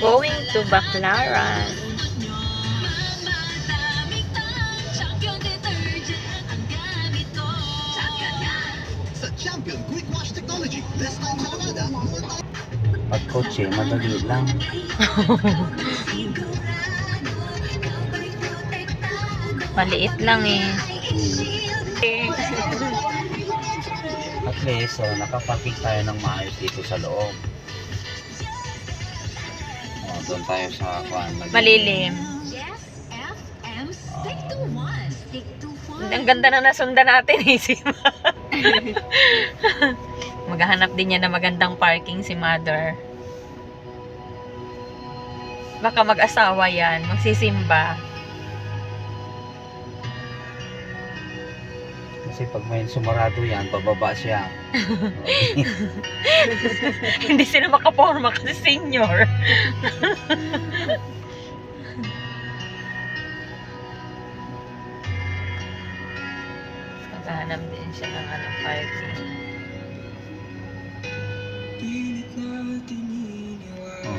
Going to Baclaran. Pag kotse, madali lang. Maliit lang eh. At least, oh, nakaparking tayo ng maayos dito sa loob. Doon tayo sa kuan. Malilim. Yes, F, M, stick to one. Stick to one. Ang ganda na nasundan natin eh, si Ma. Maghahanap din niya na magandang parking si Mother. Baka mag-asawa yan, magsisimba. Kasi pag may sumarado yan, bababa siya. Hindi sila makaporma kasi senior. Maghahanap din siya ng anong parking.